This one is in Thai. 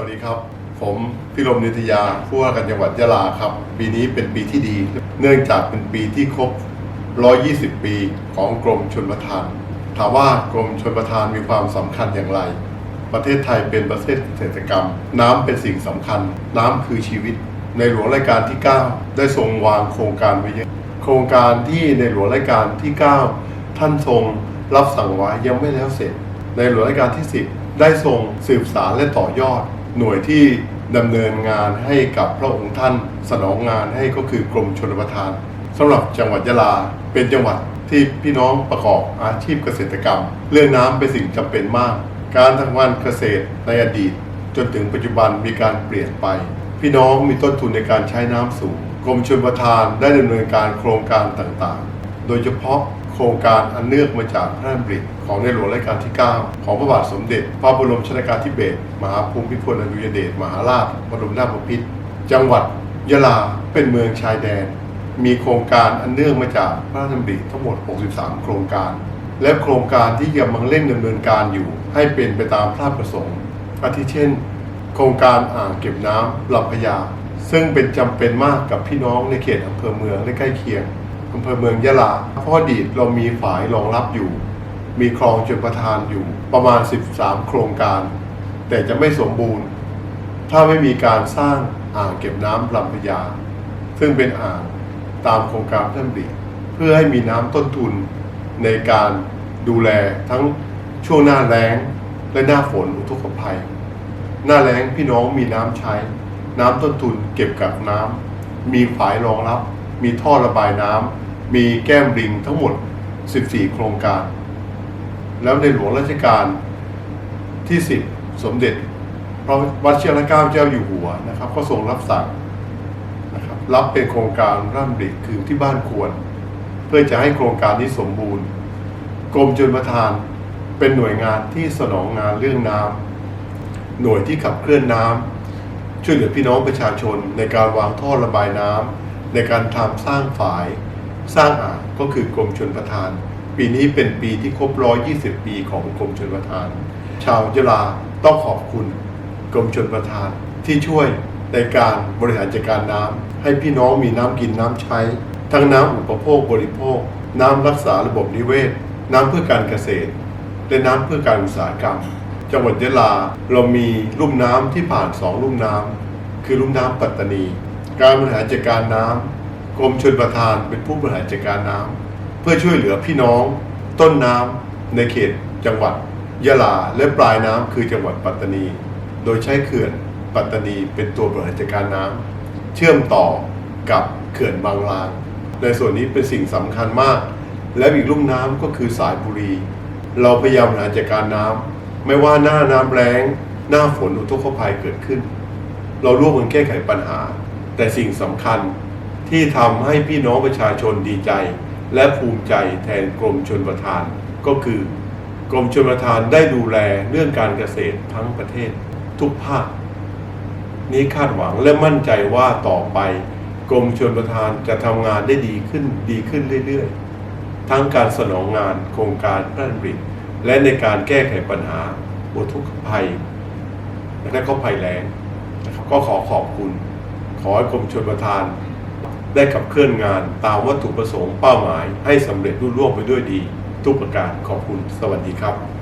วัสดีครับ ผมพิรมนิตยาผู้ว่าการจังหวัดยะลาครับ ปีนี้เป็นปีที่ดี เนื่องจากเป็นปีที่ครบ 120 ปีของกรมชลประทาน ถามว่ากรมชลประทานมีความสำคัญอย่างไร ประเทศไทยเป็นประเทศเกษตรกรรม น้ำเป็นสิ่งสำคัญ น้ำคือชีวิต ในหลวงรัชกาลที่ 9 ได้ทรงวางโครงการไว้เยอะโครงการที่ในหลวงรัชกาลที่ 9 ท่านทรงรับสั่งไว้ยังไม่แล้วเสร็จ ในหลวงรัชกาลที่ 10 ได้ทรงสืบสารและต่อยอด หน่วยที่ดำเนินงานให้กับพระองค์ท่านสนองงานให้ก็คือกรมชลประทานสำหรับจังหวัดยะลาเป็นจังหวัดที่พี่น้องประกอบอาชีพเกษตรกรรม เรื่องน้ำเป็นสิ่งจำเป็นมาก การทำงานเกษตรในอดีต จนถึงปัจจุบันมีการเปลี่ยนไป พี่น้องมีต้นทุนในการใช้น้ำสูงกรมชลประทานได้ดำเนินการโครงการต่างๆ โดยเฉพาะ ครงการอันเนื่องมาจากพระราชดำริของในหลวงรัชกาลที่ 9 ของพระบาทสมเด็จ พระบรมชนกาธิเบศรมหาภูมิพลอดุลยเดชมหาราชบรมนาถบพิตรจังหวัดยะลาเป็นเมืองชายแดน มีโครงการอันเนื่องมาจากพระราชดำริทั้งหมด 63 โครงการ และโครงการที่กำลังเร่งดำเนินการอยู่ ให้เป็นไปตามพระราชประสงค์อาทิเช่น โครงการอ่างเก็บน้ำลำพญาซึ่งเป็นจำเป็นมากกับพี่น้องในเขตอำเภอเมืองและใกล้เคียง อำเภอเมืองยะลาเพราะอดีตเรามีฝายรองรับอยู่ มีคลองชลประทานอยู่ประมาณ 13 โครงการ แต่จะไม่สมบูรณ์ ถ้าไม่มีการสร้างอ่างเก็บน้ำลำพญาซึ่งเป็นอ่างตามโครงการพระราชดำริเพื่อให้มีน้ำต้นทุนในการดูแลทั้งช่วงหน้าแล้งและหน้าฝนอุทกภัย หน้าแล้งพี่น้องมีน้ำใช้ น้ำต้นทุนเก็บกักน้ำมีฝายรองรับ มีท่อระบายน้ำมีแก้มริงทั้งหมด 14 โครงการ แล้วในหลวงรัชกาลที่ 10 สมเด็จ พระวัชิรเกล้าเจ้าอยู่หัวนะครับ ก็ทรงรับสั่งนะครับ รับเป็นโครงการร่ำริคือที่บ้านควร เพื่อจะให้โครงการนี้สมบูรณ์ กรมชลประทานเป็นหน่วยงานที่สนองงานเรื่องน้ำหน่วยที่ขับเคลื่อนน้ำช่วยเหลือพี่น้องประชาชนในการวางท่อระบายน้ำ ในการทำสร้างฝาย สร้างอ่างก็คือกรมชลประทาน ปีนี้เป็นปีที่ครบ120ปีของกรมชลประทาน ชาวยะลาต้องขอบคุณกรมชลประทานที่ช่วยในการบริหารจัดการน้ำให้พี่น้องมีน้ำกินน้ำใช้ ทั้งน้ำอุปโภคบริโภค น้ำรักษาระบบนิเวศ น้ำเพื่อการเกษตร และน้ำเพื่อการอุตสาหกรรม จังหวัดยะลาเรามีลุ่มน้ำที่ผ่านสองลุ่มน้ำคือลุ่มน้ำปัตตานี การบริหารจัดการน้ำกรมชลประทานเป็นผู้บริหารจัดการน้ำเพื่อช่วยเหลือพี่น้อง ต้นน้ำในเขตจังหวัดยะลาและปลายน้ำคือจังหวัดปัตตานี โดยใช้เขื่อนปัตตานีเป็นตัวบริหารจัดการน้ำเชื่อมต่อกับเขื่อนบางลาง ในส่วนนี้เป็นสิ่งสำคัญมาก และอีกลุ่มน้ำก็คือสายบุรี เราพยายามบริหารจัดการน้ำไม่ว่าหน้าน้ำแล้งหน้าฝนอุทกภัยเกิดขึ้น เราร่วมกันแก้ไขปัญหา แต่สิ่งสำคัญที่ทำให้พี่น้องประชาชนดีใจ และภูมิใจแทนกรมชลประทาน ก็คือกรมชลประทานได้ดูแลเรื่องการเกษตรทั้งประเทศทุกภาค นี้คาดหวังและมั่นใจว่าต่อไปกรมชลประทานจะทำงานได้ดีขึ้นดีขึ้นเรื่อยๆ ทั้งการสนองงานโครงการพระราชดำริและในการแก้ไขปัญหาอุทกภัย และก็ภัยแล้งก็ขอขอบคุณ ขอให้กรมชลประทาน ได้ขับเคลื่อนงานตามวัตถุประสงค์เป้าหมาย ให้สำเร็จรุ่ร่วงไปด้วยดี ทุกประการขอบคุณสวัสดีครับ